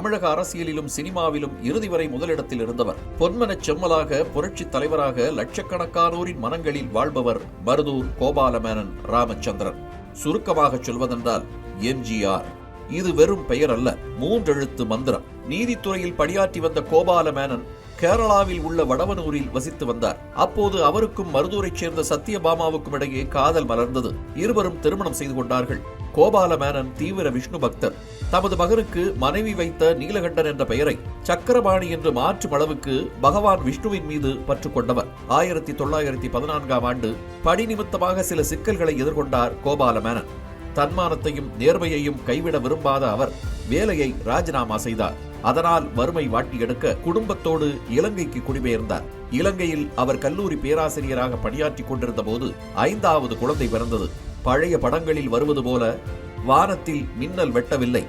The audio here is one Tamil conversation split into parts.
தமிழக அரசியலிலும் சினிமாவிலும் இறுதி வரை முதலிடத்தில் இருந்தவர். பொன்மனச் செம்மலாக புரட்சி தலைவராக லட்சக்கணக்கானோரின் மனங்களில் வாழ்பவர் மருதூர் கோபாலமேனன் ராமச்சந்திரன். சுருக்கமாக சொல்வதென்றால் எம்ஜிஆர் இது வெறும் பெயர் அல்ல மூன்றெழுத்து மந்திரம். நீதித்துறையில் பணியாற்றி வந்த கோபாலமேனன் கேரளாவில் உள்ள வடவனூரில் வசித்து வந்தார். அப்போது அவருக்கும் மருதூரைச் சேர்ந்த சத்யபாமாவுக்கும் இடையே காதல் மலர்ந்தது. இருவரும் திருமணம் செய்து கொண்டார்கள். கோபால மேனன் தீவிர விஷ்ணு பக்தர். தமது மகனுக்கு மனைவி வைத்த நீலகண்டன் என்ற பெயரை சக்கரபாணி என்று மாற்றும் அளவுக்கு பகவான் விஷ்ணுவின் மீது பற்று கொண்டவர். ஆயிரத்தி தொள்ளாயிரத்தி பதினான்காம் ஆண்டு பணி நிமித்தமாக சில சிக்கல்களை எதிர்கொண்டார் கோபால மேனன் தன்மானத்தையும் நேர்மையையும் கைவிட விரும்பாத அவர் வேலையை ராஜினாமா செய்தார். அதனால் வறுமை வாட்டி எடுக்க குடும்பத்தோடு இலங்கைக்கு குடிபெயர்ந்தார். இலங்கையில் அவர் கல்லூரி பேராசிரியராக பணியாற்றி கொண்டிருந்த போது ஐந்தாவது குழந்தை பிறந்தது. பழைய படங்களில் வருவது போல வானத்தில் மின்னல் வெட்டவில்லை.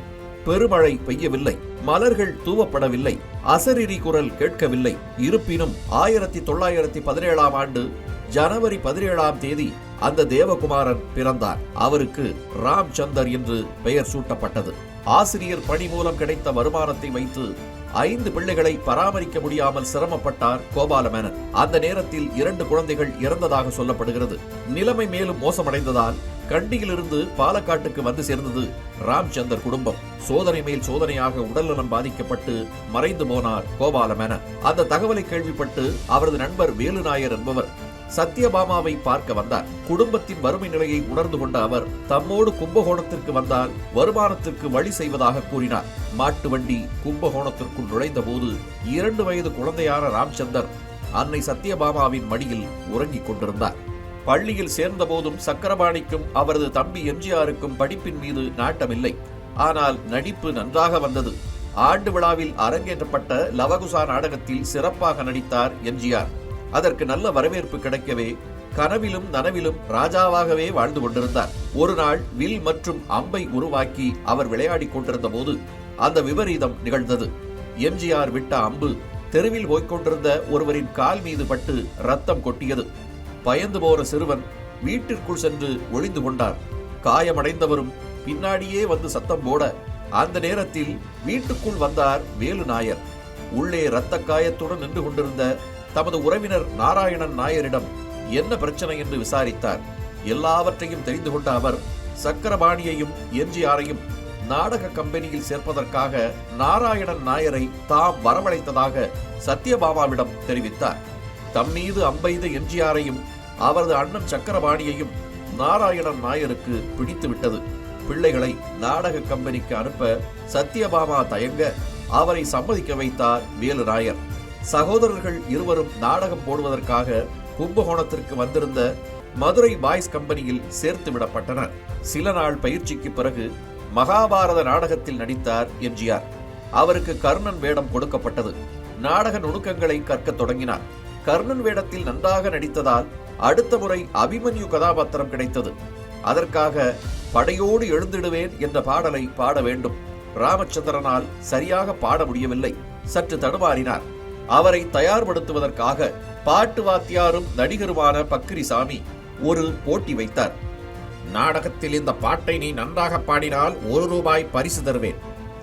பெருமழை பெய்யவில்லை மலர்கள் தூவப்படவில்லை அசரிரி குரல் கேட்கவில்லை. இருப்பினும் ஆயிரத்தி தொள்ளாயிரத்தி பதினேழாம் ஆண்டு ஜனவரி பதினேழாம் தேதி அந்த தேவகுமாரன் பிறந்தார். அவருக்கு ராம்சந்தர் என்று பெயர் சூட்டப்பட்டது. ஆசிரியர் பணி மூலம் கிடைத்த வருமானத்தை வைத்து ஐந்து பிள்ளைகளை பராமரிக்க முடியாமல் சிரமப்பட்டார் கோபாலமேனன். அந்த நேரத்தில் இரண்டு குழந்தைகள் இறந்ததாக சொல்லப்படுகிறது. நிலைமை மேலும் மோசமடைந்ததால் கண்டியிலிருந்து பாலக்காட்டுக்கு வந்து சேர்ந்தது ராம்சந்தர் குடும்பம். சோதனை மேல் சோதனையாக உடல்நலம் பாதிக்கப்பட்டு மறைந்து போனார் கோபாலமேன அந்த தகவலை கேள்விப்பட்டு அவரது நண்பர் வேலுநாயர் என்பவர் சத்யபாமாவை பார்க்க வந்தார். குடும்பத்தின் வறுமை நிலையை உணர்ந்து கொண்ட அவர் தம்மோடு கும்பகோணத்திற்கு வந்தால் வருமானத்திற்கு வழி செய்வதாக கூறினார். மாட்டு வண்டி கும்பகோணத்திற்குள் நுழைந்த போது இரண்டு வயது குழந்தையான ராம்சந்தர் அன்னை சத்யபாமாவின் மடியில் உறங்கிக் கொண்டிருந்தார். பள்ளியில் சேர்ந்த போதும் சக்கரபாணிக்கும் அவரது தம்பி எம்ஜிஆருக்கும் படிப்பின் மீது நாட்டமில்லை. ஆனால் நடிப்பு நன்றாக வந்தது. ஆண்டு விழாவில் அரங்கேற்றப்பட்ட லவகுசா நாடகத்தில் சிறப்பாக நடித்தார் எம்ஜிஆர். அதற்கு நல்ல வரவேற்பு கிடைக்கவே கனவிலும் நனவிலும் ராஜாவாகவே வாழ்ந்து கொண்டிருந்தார். ஒரு நாள் வில் மற்றும் அம்பை உருவாக்கி அவர் விளையாடிக் கொண்டிருந்த போது அந்த விபரீதம் நிகழ்ந்தது. எம்ஜிஆர் விட்ட அம்பு தெருவில் போய்க் கொண்டிருந்த ஒருவரின் கால் மீது பட்டு ரத்தம் கொட்டியது. பயந்து போன சிறுவன் வீட்டிற்குள் சென்று ஒளிந்து கொண்டார் காயமடைந்தவரும் பின்னாடியே வந்து சத்தம் போட அந்த நேரத்தில் வீட்டுக்குள் வந்தார் வேலு நாயர். உள்ளே இரத்த காயத்துடன் நின்று கொண்டிருந்த தமது உறவினர் நாராயணன் நாயரிடம் என்ன பிரச்சனை என்று விசாரித்தார். எல்லாவற்றையும் தெரிந்து கொண்ட அவர் சக்கரபாணியையும் எம்ஜிஆரையும் நாடக கம்பெனியில் சேர்ப்பதற்காக நாராயணன் நாயரை தாம் வரவழைத்ததாக சத்யபாமாவிடம் தெரிவித்தார். தம் மீது அம்பெய்த எம்ஜிஆரையும் அவரது அண்ணன் சக்கரபாணியையும் நாராயணன் நாயருக்கு பிடித்து விட்டது பிள்ளைகளை நாடக கம்பெனிக்கு அனுப்ப சத்யபாமா தயங்க அவரை சம்மதிக்க வைத்தார் வேலு நாயர் சகோதரர்கள் இருவரும் நாடகம் போடுவதற்காக கும்பகோணத்திற்கு வந்திருந்த மதுரை பாய்ஸ் கம்பெனியில் சேர்த்து விடப்பட்டனர். சில நாள் பயிற்சிக்கு பிறகு மகாபாரத நாடகத்தில் நடித்தார் எம்ஜிஆர். அவருக்கு கர்ணன் வேடம் கொடுக்கப்பட்டது. நாடக நுணுக்கங்களை கற்கத் தொடங்கினார். கர்ணன் வேடத்தில் நன்றாக நடித்ததால் அடுத்த முறை அபிமன்யு கதாபாத்திரம் கிடைத்தது. அதற்காக படையோடு எழுந்திடுவேன் என்ற பாடலை பாட வேண்டும். ராமச்சந்திரனால் சரியாக பாட முடியவில்லை. சற்று தடுமாறினார். அவரை தயார்படுத்துவதற்காக பாட்டு வாத்தியாரும் நடிகருமான பக்கிரிசாமி ஒரு போட்டி வைத்தார். நாடகத்தில் இந்த பாட்டை நீ நன்றாக பாடினால் ஒரு ரூபாய் பரிசு தருவேன்.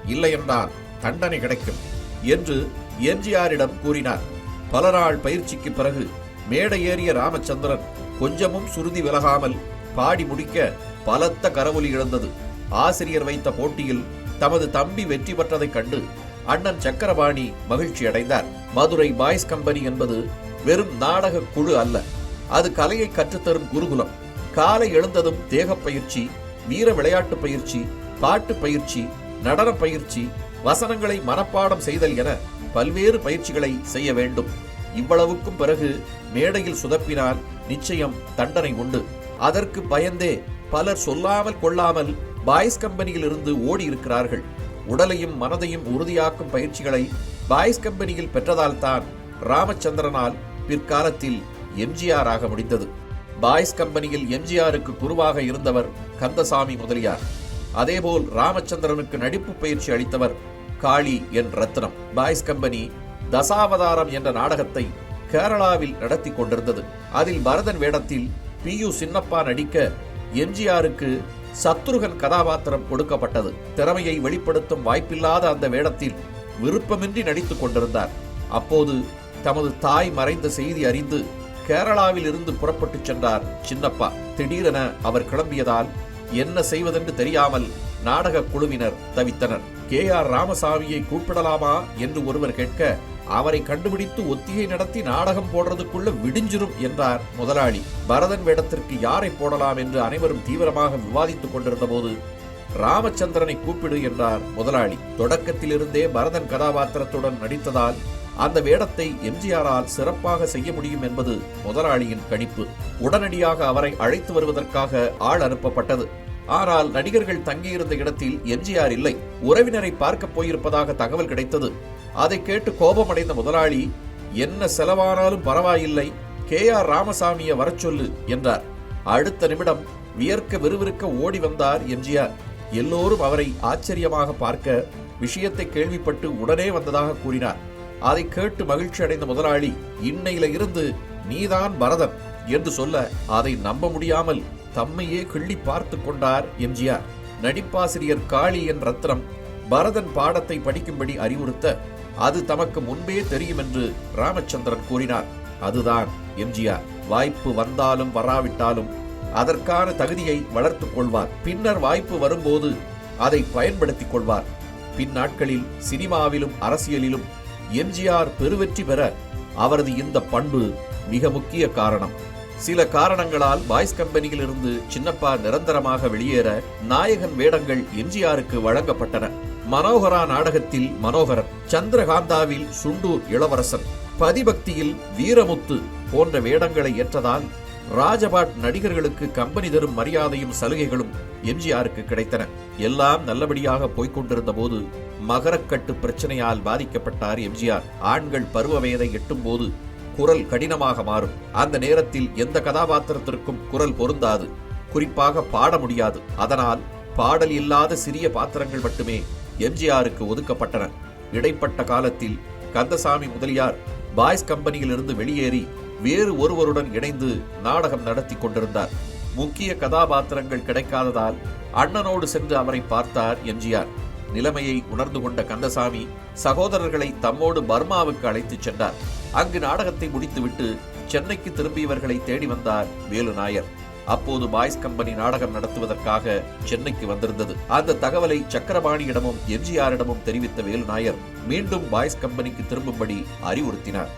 இல்லையென்றால் தண்டனை கிடைக்கும் என்று எம்ஜிஆரிடம் கூறினார். பல நாள் பயிற்சிக்கு பிறகு மேடை ஏறிய ராமச்சந்திரன் கொஞ்சமும் சுருதி விலகாமல் பாடி முடிக்க பலத்த கரவொலி இழந்தது ஆசிரியர் வைத்த போட்டியில் தமது தம்பி வெற்றி பெற்றதைக் கண்டு அண்ணன் சக்கரபாணி மகிழ்ச்சி அடைந்தார். மதுரை பாய்ஸ் கம்பெனி என்பது வெறும் நாடக குழு அல்ல. அது கலையை கற்றுத்தரும் குருகுலம். காலை எழுந்ததும் தேகப் பயிற்சி வீர விளையாட்டு பயிற்சி பாட்டு பயிற்சி நடன பயிற்சி வசனங்களை மனப்பாடம் செய்தல் என பல்வேறு பயிற்சிகளை செய்ய வேண்டும். இவ்வளவுக்கும் பிறகு மேடையில் சுதப்பினால் நிச்சயம் தண்டனை உண்டு. அதற்கு பயந்தே பலர் சொல்லாமல் கொள்ளாமல் பாய்ஸ் கம்பெனியில் இருந்து ஓடி இருக்கிறார்கள். உடலையும் மனதையும் உறுதியாக்கும் பயிற்சிகளை பாய்ஸ் கம்பெனியில் பெற்றதால் தான் ராமச்சந்திரனால் பிற்காலத்தில் எம்ஜிஆர் ஆக முடிந்தது. பாய்ஸ் கம்பெனியில் எம்ஜிஆருக்கு குருவாக இருந்தவர் கந்தசாமி முதலியார். அதேபோல் ராமச்சந்திரனுக்கு நடிப்பு பயிற்சி அளித்தவர் Kali N Ratnam. Boys company Dasavataram என்ற நாடகத்தை கேரளாவில் நடத்தி கொண்டிருந்தது. அதில் பரதன் வேடத்தில் பி யு சின்னப்பா நடிக்க எம்ஜிஆருக்கு சத்ருகன் கதாபாத்திரம் கொடுக்கப்பட்டது. திறமையை வெளிப்படுத்தும் வாய்ப்பில்லாத அந்த வேடத்தில் விருப்பமின்றி நடித்துக் கொண்டிருந்தார். அப்போது தமது தாய் மறைந்த செய்தி அறிந்து கேரளாவில் இருந்து புறப்பட்டுச் சென்றார் சின்னப்பா. திடீரென அவர் கிளம்பியதால் என்ன செய்வதென்று தெரியாமல் நாடக குழுவினர் தவித்தனர். கே. ஆர். ராமசாமியை கூப்பிடலாமா என்று ஒருவர் கேட்க அவரை கண்டுபிடித்து ஒத்திகை நடத்தி நாடகம் போடுறதுக்குள்ள விடிஞ்சிரும் என்றார் முதலாளி. பரதன் வேடத்திற்கு யாரை போடலாம் என்று அனைவரும் தீவிரமாக விவாதித்துக் கொண்டிருந்த போது ராமச்சந்திரனை கூப்பிடு என்றார் முதலாளி. தொடக்கத்திலிருந்தே பரதன் கதாபாத்திரத்துடன் நடித்ததால் அந்த வேடத்தை எம்ஜிஆரால் சிறப்பாக செய்ய முடியும் என்பது முதலாளியின் கணிப்பு. உடனடியாக அவரை அழைத்து வருவதற்காக ஆள் அனுப்பப்பட்டது. ஆனால் நடிகர்கள் தங்கியிருந்த இடத்தில் எம்ஜிஆர் இல்லை. உறவினரை பார்க்க போயிருப்பதாக தகவல் கிடைத்தது. அதை கேட்டு கோபமடைந்த முதலாளி என்ன செலவானாலும் பரவாயில்லை கே. ஆர். ராமசாமியை வரச் சொல்லு என்றார். அடுத்த நிமிடம் வியர்க்க விறுவிறுக்க ஓடி வந்தார் எம்ஜிஆர். எல்லோரும் அவரை ஆச்சரியமாக பார்க்க விஷயத்தை கேள்விப்பட்டு உடனே வந்ததாக கூறினார். அதை கேட்டு மகிழ்ச்சி அடைந்த முதலாளி இன்னையில இருந்து நீதான் பரதன் என்று சொல்ல அதை நம்ப முடியாமல் தம்மையே கிள்ளி பார்த்து கொண்டார் எம்ஜிஆர். நடிப்பாசிரியர் காளி என் ரத்னம் பரதன் பாடத்தை படிக்கும்படி அறிவுறுத்த அது தமக்கு முன்பே தெரியும் என்று ராமச்சந்திரன் கூறினார். அதுதான் எம்ஜிஆர். வாய்ப்பு வந்தாலும் வராவிட்டாலும் அதற்கான தகுதியை வளர்த்துக் கொள்வார். பின்னர் வாய்ப்பு வரும்போது அதை பயன்படுத்திக் கொள்வார். பின் நாட்களில் சினிமாவிலும் அரசியலிலும் எம்ஜிஆர் பெருவெற்றி பெற அவரது இந்த பண்பு மிக முக்கிய காரணம். சில காரணங்களால் பாய்ஸ் கம்பெனியில் இருந்து சின்னப்பா நிரந்தரமாக வெளியேற நாயகன் வேடங்கள் எம்ஜிஆருக்கு வழங்கப்பட்டன. மனோகரா நாடகத்தில் மனோகரன் சந்திரகாந்தாவில் சுண்டூர் இளவரசன் பதிபக்தியில் வீரமுத்து போன்ற வேடங்களை ஏற்றதால் ராஜபாட் நடிகர்களுக்கு கம்பெனி தரும் மரியாதையும் சலுகைகளும் எம்ஜிஆருக்கு கிடைத்தன. எல்லாம் நல்லபடியாக போய்க் கொண்டிருந்த போது மகரக்கட்டு பிரச்சனையால் பாதிக்கப்பட்டார் எம்ஜிஆர். ஆண்கள் பருவ வயதை எட்டும் போது குரல் கடினமாக மாறும். அந்த நேரத்தில் எந்த கதாபாத்திரத்திற்கும் குரல் பொருந்தாது. குறிப்பாக பாட முடியாது. அதனால் பாடல் இல்லாத சிறிய பாத்திரங்கள் மட்டுமே எம்ஜிஆருக்கு ஒதுக்கப்பட்டன. இடைப்பட்ட காலத்தில் கந்தசாமி முதலியார் பாய்ஸ் கம்பெனியிலிருந்து வெளியேறி வேறு ஒருவருடன் இணைந்து நாடகம் நடத்தி கொண்டிருந்தார். முக்கிய கதாபாத்திரங்கள் கிடைக்காததால் அண்ணனோடு சென்று அவரை பார்த்தார் எம்ஜிஆர். நிலைமையை உணர்ந்து கொண்ட கந்தசாமி சகோதரர்களை தம்மோடு பர்மாவுக்கு அழைத்துச் சென்றார். அங்கு நாடகத்தை முடித்துவிட்டு சென்னைக்கு திரும்பியவர்களை தேடி வந்தார் வேலு நாயர். அப்போது பாய்ஸ் கம்பெனி நாடகம் நடத்துவதற்காக சென்னைக்கு வந்திருந்தது. அந்த தகவலை சக்கரபாணியிடமும் எம்ஜிஆரிடமும் தெரிவித்த வேலு நாயர் மீண்டும் பாய்ஸ் கம்பெனிக்கு திரும்பும்படி அறிவுறுத்தினார்.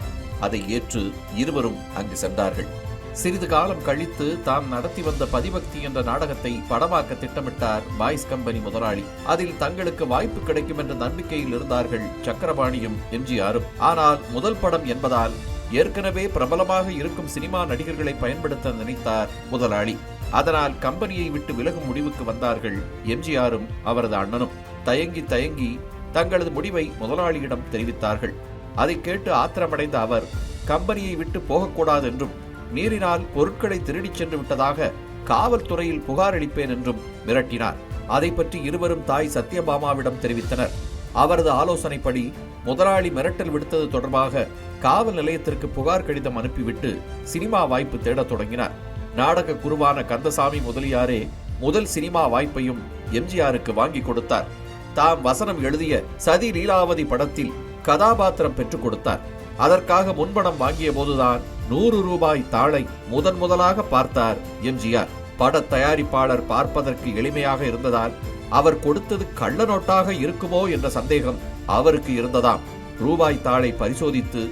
அதை ஏற்று இருவரும் அங்கு சென்றார்கள். சிறிது காலம் கழித்து தாம் நடத்தி வந்த பதிபக்தி என்ற நாடகத்தை படமாக்க திட்டமிட்டார் பாய்ஸ் கம்பெனி முதலாளி. அதில் தங்களுக்கு வாய்ப்பு கிடைக்கும் என்ற நம்பிக்கையில் இருந்தார்கள் சக்கரபாணியும் எம்ஜிஆரும். ஆனால் முதல் படம் என்பதால் ஏற்கனவே பிரபலமாக இருக்கும் சினிமா நடிகர்களை பயன்படுத்த நினைத்தார் முதலாளி. அதனால் கம்பெனியை விட்டு விலகும் முடிவுக்கு வந்தார்கள் எம்ஜிஆரும் அவரது அண்ணனும். தயங்கி தயங்கி தங்களது முடிவை முதலாளியிடம் தெரிவித்தார்கள். அதை கேட்டு ஆத்திரமடைந்த அவர் கம்பெனியை விட்டு போகக்கூடாது என்றும் மீறினால் பொருட்களை திருடிச் சென்று விட்டதாக காவல்துறையில் புகார் அளிப்பேன் என்றும் மிரட்டினார். அதை பற்றி இருவரும் தாய் சத்யபாமாவிடம் தெரிவித்தனர். அவரது ஆலோசனைப்படி முதலாளி மிரட்டல் விடுத்தது தொடர்பாக காவல் நிலையத்திற்கு புகார் கடிதம் அனுப்பிவிட்டு சினிமா வாய்ப்பு தேடத் தொடங்கினார். நாடக குருவான கந்தசாமி முதலியாரே முதல் சினிமா வாய்ப்பையும் எம்ஜிஆருக்கு வாங்கி கொடுத்தார். தாம் வசனம் எழுதிய சதி லீலாவதி படத்தில் கதாபாத்திரம் பெற்றுக் கொடுத்தார். அதற்காக முன்பணம் வாங்கிய போதுதான் நூறு ரூபாய் தாளை முதன் முதலாக பார்த்தார் எம்ஜிஆர். பட தயாரிப்பாளர் பார்ப்பதற்கு எளிமையாக இருந்ததால் அவர் கொடுத்தது கள்ள நோட்டாக இருக்குமோ என்ற சந்தேகம் அவருக்கு இருந்ததாம். ரூபாய் தாளை பரிசோதித்து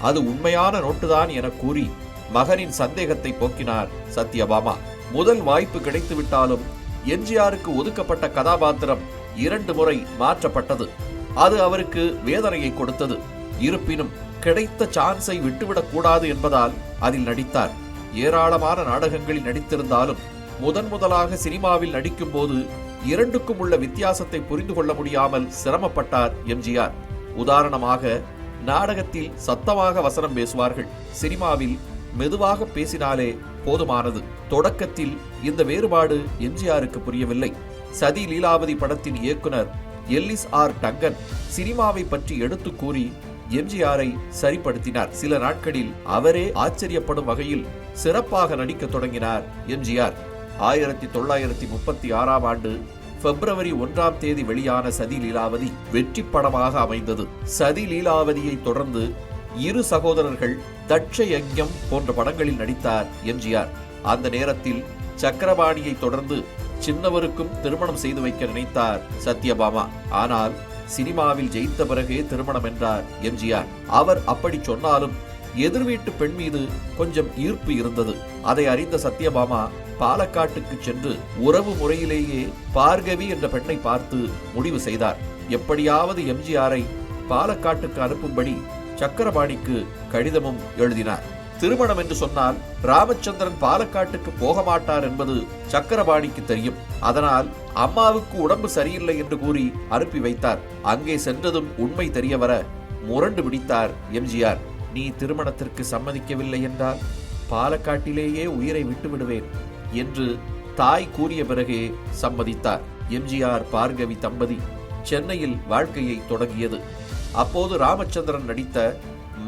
அது உண்மையான நோட்டுதான் என கூறி மகனின் சந்தேகத்தை போக்கினார் சத்யபாமா. முதல் வாய்ப்பு கிடைத்துவிட்டாலும் எம்ஜிஆருக்கு ஒதுக்கப்பட்ட கதாபாத்திரம் இரண்டு முறை மாற்றப்பட்டது. அது அவருக்கு வேதனையை கொடுத்தது. இருப்பினும் கிடைத்த சான்ஸை விட்டுவிடக் கூடாது என்பதால் அதில் நடித்தார். ஏராளமான நாடகங்களில் நடித்திருந்தாலும் முதன் முதலாக சினிமாவில் நடிக்கும் போது இரண்டுக்கும் உள்ள வித்தியாசத்தை புரிந்து கொள்ள முடியாமல் சிரமப்பட்டார் எம்ஜிஆர். உதாரணமாக நாடகத்தில் சத்தமாக வசனம் பேசுவார்கள். சினிமாவில் மெதுவாக பேசினாலே போதுமானது. தொடக்கத்தில் இந்த வேறுபாடு எம்ஜிஆருக்கு புரியவில்லை. சதி லீலாவதி படத்தின் இயக்குனர் எல்லிஸ் ஆர் டங்கன் சினிமாவை பற்றி எடுத்து கூறி எம்ஜிஆரை சரிப்படுத்தினார். சில நாட்களில் அவரே ஆச்சரியப்படும் வகையில் சிறப்பாக நடிக்க தொடங்கினார் எம்ஜிஆர். ஆயிரத்தி தொள்ளாயிரத்தி முப்பத்தி ஆறாம் ஆண்டு பிப்ரவரி ஒன்றாம் தேதி வெளியான சதி லீலாவதி வெற்றி படமாக அமைந்தது. சதி லீலாவதியை தொடர்ந்து இரு சகோதரர்கள் தட்ச யஜ்யம் போன்ற படங்களில் நடித்தார் எம்ஜிஆர். அந்த நேரத்தில் சக்கரபாணியை தொடர்ந்து சின்னவருக்கும் திருமணம் செய்து வைக்க நினைத்தார் சத்யபாமா. ஆனால் சினிமாவில் ஜெயித்த பிறகே திருமணம் என்றார் எம்ஜிஆர். அவர் அப்படி சொன்னாலும் எதிர் வீட்டு பெண் மீது கொஞ்சம் ஈர்ப்பு இருந்தது. அதை அறிந்த சத்யபாமா பாலக்காட்டுக்கு சென்று உறவு முறையிலேயே பார்கவி என்ற பெண்ணை பார்த்து முடிவு செய்தார். எப்படியாவது எம்ஜிஆரை பாலக்காட்டுக்கு அனுப்பும்படி சக்கரபாணிக்கு கடிதமும் எழுதினார். திருமணம் என்று சொன்னால் ராமச்சந்திரன் பாலக்காட்டுக்கு போக மாட்டார் என்பது சக்கரபாணிக்கு தெரியும். அதனால் அம்மாவுக்கு உடம்பு சரியில்லை என்று கூறி அனுப்பி வைத்தார். அங்கே சென்றதும் உண்மை தெரிய வர முரண்டு பிடித்தார் எம்ஜிஆர். நீ திருமணத்திற்கு சம்மதிக்கவில்லை என்றால் பாலக்காட்டிலேயே உயிரை விட்டு விடுவேன் என்று தாய் கூறிய பிறகே சம்மதித்தார். எம்ஜிஆர் பார்கவி தம்பதி சென்னையில் வாழ்க்கையை தொடங்கியது. அப்போது ராமச்சந்திரன் நடித்த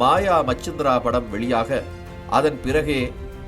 மாயா மச்சிந்திரா படம் வெளியாக அதன் பிறகே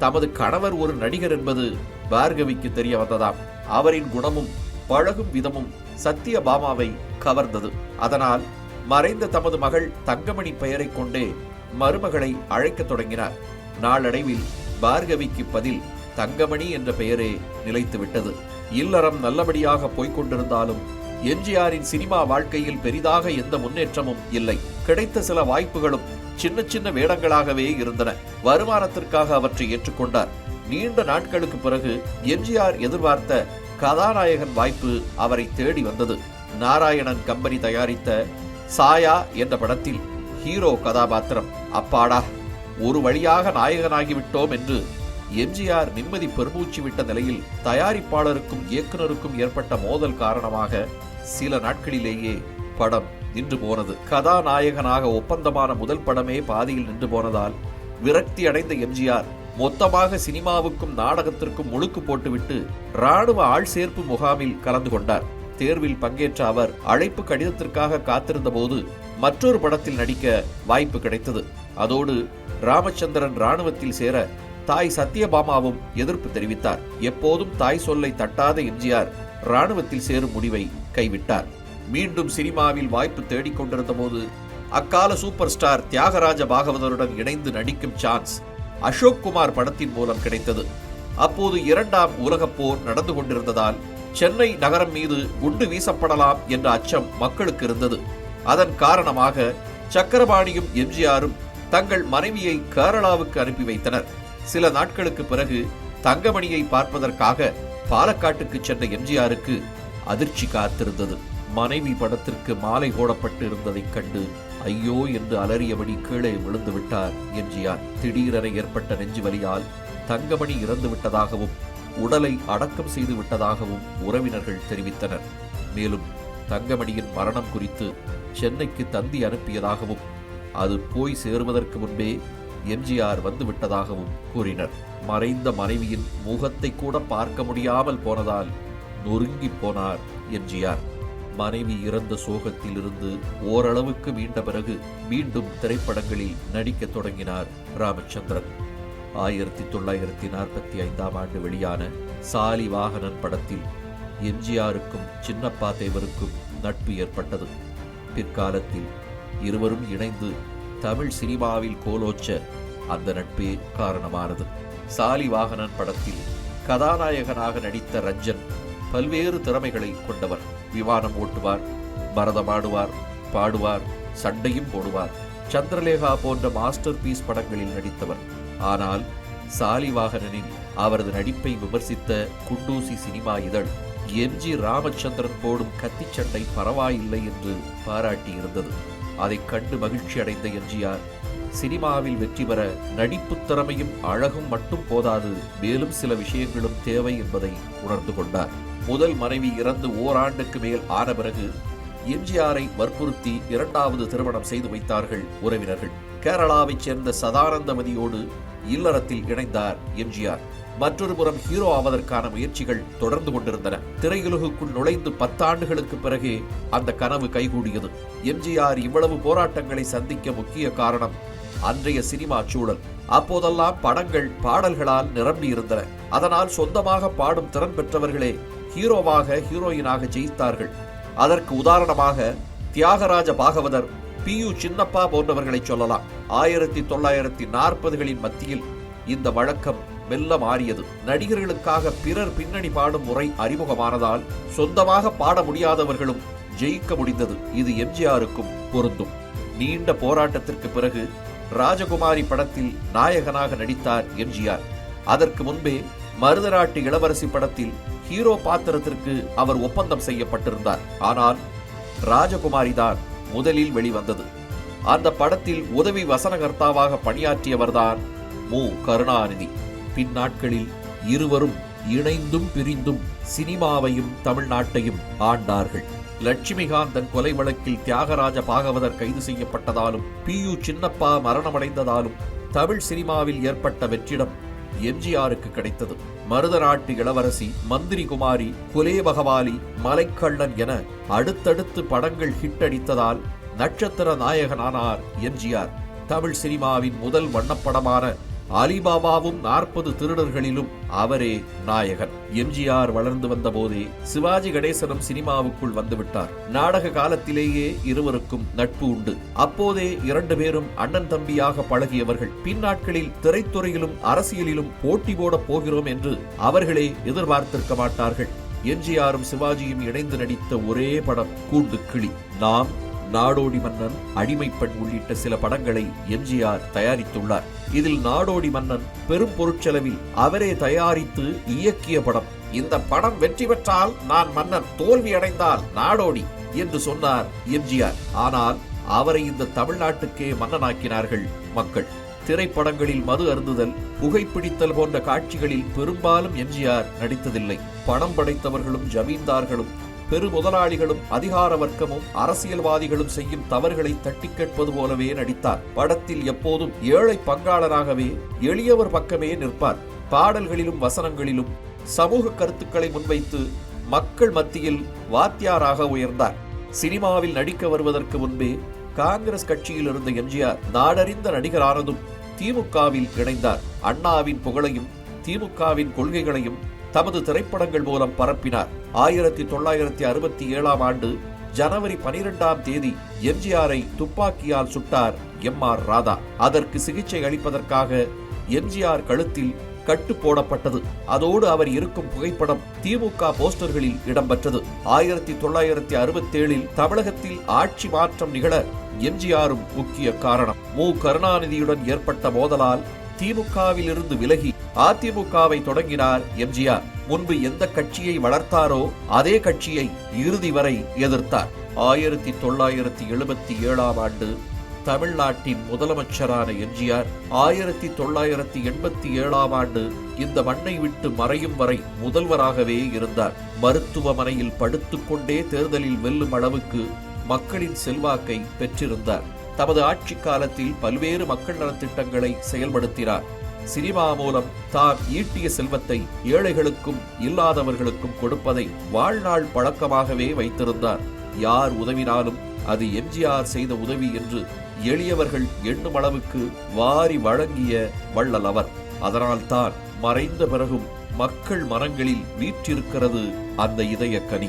தமது கணவர் ஒரு நடிகர் என்பது பார்கவிக்கு தெரிய வந்ததாம். அவரின் குணமும் பழகும் விதமும் சத்யபாமாவை கவர்ந்தது. அதனால் மறைந்த தமது மகள் தங்கமணி பெயரை கொண்டே மருமகளை அழைக்கத் தொடங்கினார். நாளடைவில் பார்கவிக்கு பதில் தங்கமணி என்ற பெயரே நிலைத்துவிட்டது இல்லறம் நல்லபடியாக போய்க் கொண்டிருந்தாலும் எம்ஜிஆரின் சினிமா வாழ்க்கையில் பெரிதாக எந்த முன்னேற்றமும் இல்லை. கிடைத்த சில வாய்ப்புகளும் சின்ன சின்ன வேடங்களாகவே இருந்தன. வருமானத்திற்காக அவற்றை ஏற்றுக்கொண்டார். நீண்ட நாட்களுக்கு பிறகு எம்ஜிஆர் எதிர்பார்த்த கதாநாயகன் வாய்ப்பு அவரை தேடி வந்தது. நாராயணன் கம்பெனி தயாரித்த சாயா என்ற படத்தில் ஹீரோ கதாபாத்திரம். அப்பாடா ஒரு வழியாக நாயகனாகிவிட்டோம் என்று எம்ஜிஆர் நிம்மதி பெருமூச்சு விட்ட நிலையில் தயாரிப்பாளருக்கும் இயக்குனருக்கும் ஏற்பட்ட மோதல் காரணமாக சில நாட்களிலேயே படம் நின்று போனது. கதாநாயகனாக ஒப்பந்தமான முதல் படமே பாதியில் நின்று போனதால் விரக்தி அடைந்த எம்ஜிஆர் மொத்தமாக சினிமாவுக்கும் நாடகத்திற்கும் முழுக்கு போட்டுவிட்டு ராணுவ ஆள் சேர்ப்பு முகாமில் கலந்து கொண்டார். தேர்வில் பங்கேற்ற அவர் அழைப்பு கடிதத்திற்காக காத்திருந்த போது மற்றொரு படத்தில் நடிக்க வாய்ப்பு கிடைத்தது. அதோடு ராமச்சந்திரன் ராணுவத்தில் சேர தாய் சத்யபாமாவும் எதிர்ப்பு தெரிவித்தார். எப்போதும் தாய் சொல்லை தட்டாத எம்ஜிஆர் ராணுவத்தில் சேரும் முடிவை கைவிட்டார். மீண்டும் சினிமாவில் வாய்ப்பு தேடிக்கொண்டிருந்த போது அக்கால சூப்பர் ஸ்டார் தியாகராஜ பாகவதருடன் இணைந்து நடிக்கும் சான்ஸ் அசோக் குமார் படத்தின் மூலம் கிடைத்தது. அப்போது இரண்டாம் உலகப் போர் நடந்து கொண்டிருந்ததால் சென்னை நகரம் மீது குண்டு வீசப்படலாம் என்ற அச்சம் மக்களுக்கு இருந்தது. அதன் காரணமாக சக்கரபாணியும் எம்ஜிஆரும் தங்கள் மனைவியை கேரளாவுக்கு அனுப்பி வைத்தனர். சில நாட்களுக்கு பிறகு தங்கமணியை பார்ப்பதற்காக பாலக்காட்டுக்கு சென்ற எம்ஜிஆருக்கு அதிர்ச்சி காத்திருந்தது. மனைவி படத்திற்கு மாலை போடப்பட்டு இருந்ததைக் கண்டு ஐயோ என்று அலறியபடி கீழே விழுந்து விட்டார் எம்ஜிஆர். திடீரென ஏற்பட்ட நெஞ்சு வலியால் தங்கமணி இறந்து விட்டதாகவும் உடலை அடக்கம் செய்து விட்டதாகவும் உறவினர்கள் தெரிவித்தனர். மேலும் தங்கமணியின் மரணம் குறித்து சென்னைக்கு தந்தி அனுப்பியதாகவும் அது போய் சேருவதற்கு முன்பே எம்ஜிஆர் வந்து விட்டதாகவும் கூறினர். மறைந்த மனைவியின் முகத்தை கூட பார்க்க முடியாமல் போனதால் நொறுங்கி போனார் எம்ஜிஆர். மனைவி இறந்த சோகத்திலிருந்து ஓரளவுக்கு மீண்ட பிறகு மீண்டும் திரைப்படங்களில் நடிக்கத் தொடங்கினார் ராமச்சந்திரன். ஆயிரத்தி தொள்ளாயிரத்தி நாற்பத்தி ஐந்தாம் ஆண்டு வெளியான சாலி வாகனன் படத்தில் எம்ஜிஆருக்கும் சின்னப்பா தேவருக்கும் நட்பு ஏற்பட்டது. பிற்காலத்தில் இருவரும் இணைந்து தமிழ் சினிமாவில் கோலோச்ச அந்த நட்பே காரணமானது. சாலி வாகனன் படத்தில் கதாநாயகனாக நடித்த ரஞ்சன் பல்வேறு திறமைகளை கொண்டவர் விமானம் ஓட்டுவார் பரதமாடுவார் பாடுவார் சண்டையும் போடுவார். சந்திரலேகா போன்ற மாஸ்டர் பீஸ் படங்களில் நடித்தவர். ஆனால் சாலிவாகனனில் அவரது நடிப்பை விமர்சித்த குண்டூசி சினிமா இதழ் எம்ஜி ராமச்சந்திரன் போடும் கத்திச் சண்டை பரவாயில்லை என்று பாராட்டியிருந்தது. அதைக் கண்டு மகிழ்ச்சி அடைந்த எம்ஜிஆர் சினிமாவில் வெற்றி பெற நடிப்புத் திறமையும் அழகும் மட்டும் போதாது மேலும் சில விஷயங்களும் தேவை என்பதை உணர்ந்து கொண்டார். முதல் மனைவி இறந்து ஓராண்டுக்கு மேல் ஆன பிறகு எம்ஜிஆரை வற்புறுத்தி இரண்டாவது திருமணம் செய்து வைத்தார்கள் உறவினர்கள். கேரளாவைச் சேர்ந்த சதானந்தமதியோடு இல்லறத்தில் இணைந்தார் எம்ஜிஆர். மற்றொரு புறம் ஹீரோ ஆவதற்கான முயற்சிகள் தொடர்ந்து கொண்டிருந்தன. திரையுலகுக்குள் நுழைந்து பத்தாண்டுகளுக்கு பிறகே அந்த கனவு கைகூடியது. எம்ஜிஆர் இவ்வளவு போராட்டங்களை சந்திக்க முக்கிய காரணம் அன்றைய சினிமா சூழல். அப்போதெல்லாம் படங்கள் பாடல்களால் நிரம்பியிருந்தன அதனால் சொந்தமாக பாடும் திறன் பெற்றவர்களே ஹீரோவாக ஹீரோயினாக ஜெயித்தார்கள். அதற்கு உதாரணமாக தியாகராஜ பாகவதர் பி யு சின்னப்பா போன்றவர்களை சொல்லலாம். ஆயிரத்தி தொள்ளாயிரத்தி நாற்பதுகளின் மத்தியில் இந்த வழக்கம் மெல்ல மாறியது. நடிகர்களுக்காக பிறர் பின்னணி பாடும் முறை அறிமுகமானதால் சொந்தமாக பாட முடியாதவர்களும் ஜெயிக்க முடிந்தது. இது எம்ஜிஆருக்கும் பொருந்தும். நீண்ட போராட்டத்திற்கு பிறகு ராஜகுமாரி படத்தில் நாயகனாக நடித்தார் எம்ஜிஆர். அதற்கு முன்பே மருதநாட்டு இளவரசி படத்தில் ஹீரோ பாத்திரத்திற்கு அவர் ஒப்பந்தம் செய்யப்பட்டிருந்தார். ஆனால் ராஜகுமாரி தான் முதலில் வெளிவந்தது. அந்த படத்தில் உதவி வசனகர்த்தாவாக பணியாற்றியவர்தான் மு. கருணாநிதி. பின்னாட்களில் இருவரும் இணைந்தும் பிரிந்தும் சினிமாவையும் தமிழ்நாட்டையும் ஆண்டார்கள். லட்சுமிகாந்தன் கொலை வழக்கில் தியாகராஜ பாகவதர் கைது செய்யப்பட்டதாலும் பி யு சின்னப்பா மரணமடைந்ததாலும் தமிழ் சினிமாவில் ஏற்பட்ட வெற்றிடம் எம்ஜிஆருக்கு கிடைத்தது. மருதநாட்டு இளவரசி மந்திரி குமாரி குலே பகவாலி மலைக்கள்ளன் என அடுத்தடுத்து படங்கள் ஹிட் அடித்ததால் நட்சத்திர நாயகனானார் எம்ஜிஆர். தமிழ் சினிமாவின் முதல் வண்ணப்படமான அலிபாபாவும் நாற்பது திருடர்களிலும் அவரே நாயகன். எம்ஜிஆர் வளர்ந்து வந்த போதே சிவாஜி கணேசனும் சினிமாவுக்குள் வந்துவிட்டார். நாடக காலத்திலேயே இருவருக்கும் நட்பு உண்டு. அப்போதே இரண்டு பேரும் அண்ணன் தம்பியாக பழகியவர்கள். பின்னாட்களில் திரைத்துறையிலும் அரசியலிலும் போட்டி போடப் போகிறோம் என்று அவர்களே எதிர்பார்த்திருக்க மாட்டார்கள். எம்ஜிஆரும் சிவாஜியும் இணைந்து நடித்த ஒரே படம் கூண்டு கிளி நாம் நாடோடி மன்னன் அடிமைப்பெண் உள்ளிட்ட சில படங்களை எம்ஜிஆர் தயாரித்துள்ளார். இதில் நாடோடி மன்னன் பெரும் பொருட்செலவில் அவரே தயாரித்து இயக்கிய படம். இந்த படம் வெற்றி பெற்றால் நான் மன்னன் தோல்வி அடைந்தால் நாடோடி என்று சொன்னார் எம்ஜிஆர். ஆனால் அவரை இந்த தமிழ்நாட்டுக்கே மன்னனாக்கினார்கள் மக்கள். திரைப்படங்களில் மது அருந்துதல் புகைப்பிடித்தல் போன்ற காட்சிகளில் பெரும்பாலும் எம்ஜிஆர் நடித்ததில்லை. பணம் படைத்தவர்களும் ஜமீன்தார்களும் பெரு முதலாளிகளும் அதிகார வர்க்கமும் அரசியல்வாதிகளும் செய்யும் தவறுகளை தட்டி கேட்பது போலவே நடித்தார். படத்தில் எப்போதும் ஏழை பங்காளராகவே எளியவர் பக்கமே நிற்பார். பாடல்களிலும் வசனங்களிலும் சமூக கருத்துக்களை முன்வைத்து மக்கள் மத்தியில் வாத்தியாராக உயர்ந்தார். சினிமாவில் நடிக்க வருவதற்கு முன்பே காங்கிரஸ் கட்சியில் இருந்த எம்ஜிஆர் நாடறிந்த நடிகரானதும் திமுகவில் இணைந்தார். அண்ணாவின் புகழையும் திமுகவின் கொள்கைகளையும் தமது திரைப்படங்கள் மூலம் பரப்பினார். ஆயிரத்தி தொள்ளாயிரத்தி அறுபத்தி ஏழாம் ஆண்டு ஜனவரி பனிரெண்டாம் தேதி எம்ஜிஆரை துப்பாக்கியால் சுட்டார் எம் ஆர் ராதா. அதற்கு சிகிச்சை அளிப்பதற்காக எம்ஜிஆர் கழுத்தில் கட்டு போடப்பட்டது. அதோடு அவர் இருக்கும் புகைப்படம் திமுக போஸ்டர்களில் இடம்பெற்றது. ஆயிரத்தி தொள்ளாயிரத்தி அறுபத்தி ஏழில் தமிழகத்தில் ஆட்சி மாற்றம் நிகழ எம்ஜிஆரும் முக்கிய காரணம். மு. கருணாநிதியுடன் ஏற்பட்ட மோதலால் திமுகவில் இருந்து விலகி அதிமுகவை தொடங்கினார் எம்ஜிஆர். முன்பு எந்த கட்சியை வளர்த்தாரோ அதே கட்சியை இறுதி வரை எதிர்த்தார். ஆயிரத்தி தொள்ளாயிரத்தி எழுபத்தி ஏழாம் ஆண்டு தமிழ்நாட்டின் முதலமைச்சரான எம்ஜிஆர் ஆயிரத்தி தொள்ளாயிரத்தி எண்பத்தி ஏழாம் ஆண்டு இந்த மண்ணை விட்டு மறையும் வரை முதல்வராகவே இருந்தார். மருத்துவமனையில் படுத்துக்கொண்டே தேர்தலில் வெல்லும் அளவுக்கு மக்களின் செல்வாக்கை பெற்றிருந்தார். தமது ஆட்சி காலத்தில் பல்வேறு மக்கள் நலத்திட்டங்களை செயல்படுத்தினார். சினிமா மூலம் தான் ஈட்டிய செல்வத்தை ஏழைகளுக்கும் இல்லாதவர்களுக்கும் கொடுப்பதை வாழ்நாள் பழக்கமாகவே வைத்திருந்தார். யார் உதவினாலும் அது எம்ஜிஆர் செய்த உதவி என்று எளியவர்கள் எண்ணும் அளவுக்கு வாரி வழங்கிய வள்ளல் அவர். அதனால்தான் மறைந்த பிறகும் மக்கள் மனங்களில் வீற்றிருக்கிறது அந்த இதயக்கனி.